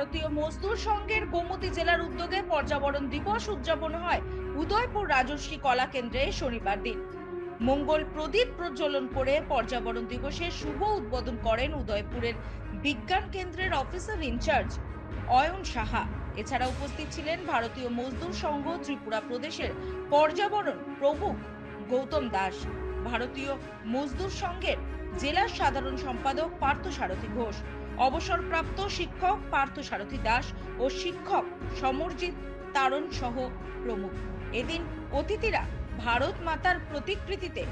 ভারতীয় মজদুর সংঘের গোমতী জেলার উদ্যোগে পর্যাবরণ দিবস উদযাপন হয়। উদয়পুর রাজশ্রী কলা কেন্দ্রে শনিবার দিন। মঙ্গল প্রদীপ প্রজ্বলন করে পর্যাবরণ দিবসের শুভ উদ্বোধন করেন উদয়পুরের বিজ্ঞান কেন্দ্রের অফিসার ইনচার্জ অয়ন সাহা। এছাড়া উপস্থিত ছিলেন ভারতীয় মজদুর সংঘ ত্রিপুরা প্রদেশের পর্যাবরণ প্রমুখ গৌতম দাস। ভারতীয় মজদুর সংঘের জেলা সাধারণ সম্পাদক পার্থসারথী ঘোষ, অবসরপ্রাপ্ত শিক্ষক পার্থসারথী দাস ও শিক্ষক সমরজিৎ তারণ সহ প্রমুখ। এদিন অতিথিরা ভারত মাতার প্রতিকৃতিতে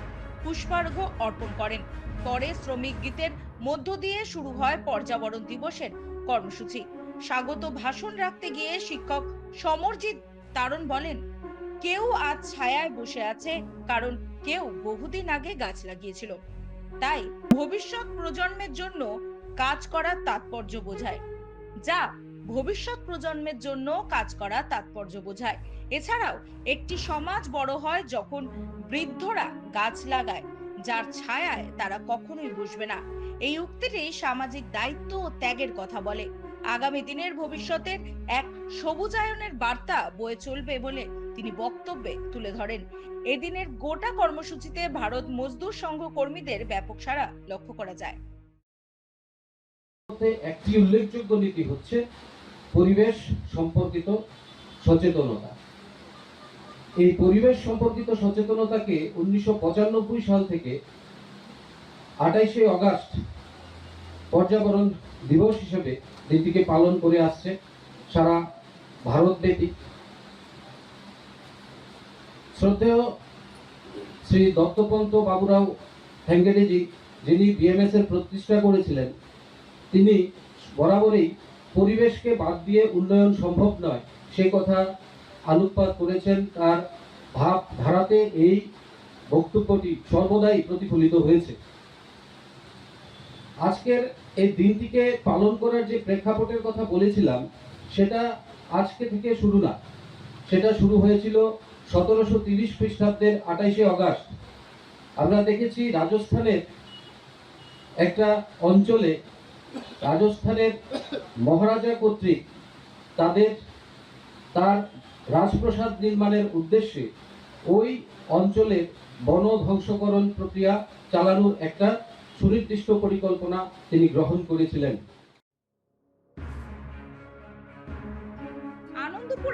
পুষ্পার্ঘ অর্পণ করেন। পরে শ্রমিক গীতের মধ্য দিয়ে শুরু হয় পর্যাবরণ দিবসের কর্মসূচি। স্বাগত ভাষণ রাখতে গিয়ে শিক্ষক সমরজিৎ তারণ বলেন, কেউ আজ ছায়ায় বসে আছে কারণ কেউ বহুদিন আগে গাছ লাগিয়েছিল। তাই ভবিষ্যৎ প্রজন্মের জন্য কাজ করার তাৎপর্য বোঝায়। যা ভবিষ্যৎ প্রজন্মের জন্য কাজ করার তাৎপর্য বোঝায়। এছাড়াও একটি সমাজ বড় হয় যখন বৃদ্ধরা গাছ লাগায়, যার ছায়ায় তারা কখনোই বসবে না। এই উক্তিটি সামাজিক দায়িত্ব ও ত্যাগের কথা বলে। আগামী দিনের ভবিষ্যতের এক সবুজায়নের বার্তা বয়ে চলবে বলে তিনি বক্তব্যে তুলে ধরেন। এদিনের গোটা কর্মসূচিতে ভারত মজদুর সংঘ কর্মীদের ব্যাপক সাড়া লক্ষ্য করা যায়। একটি উল্লেখযোগ্য নীতি হচ্ছে পরিবেশ সম্পর্কিত সচেতনতা। এই পরিবেশ সম্পর্কিত সচেতনতাকে উনিশশো সাল থেকে আঠাইশে অগাস্ট পর্যাবরণ দিবস হিসেবে দিনটিকে পালন করে আসছে সারা ভারতব্যাপী শ্রদ্ধেয় শ্রী দত্তপন্ত বাবুরাও হেঙ্গেডিজি যিনি বিএমএস এর প্রতিষ্ঠা করেছিলেন, তিনি বরাবরই পরিবেশকে বাদ দিয়ে উন্নয়ন সম্ভব নয় সেই কথা আলোকপাত করেছেন তার ভাব ধারাতে এই বক্তব্যটি সর্বদাই প্রতিফলিত হয়েছে। আজকের এই দিনটিকে পালন করার যে প্রেক্ষাপটের কথা বলেছিলাম, সেটা আজকে থেকে শুরু না। সেটা শুরু হয়েছিল সতেরোশো তিরিশ খ্রিস্টাব্দের আঠাইশে অগাস্ট। আমরা দেখেছি রাজস্থানের একটা অঞ্চলে রাজস্থানের মহারাজা কর্তৃক তাদের, তার রাজপ্রসাদ নির্মাণের উদ্দেশ্যে ওই অঞ্চলের বন ধ্বংসকরণ প্রক্রিয়া চালানোর একটা সুনির্দিষ্ট পরিকল্পনা তিনি গ্রহণ করেছিলেন। আনন্দপুর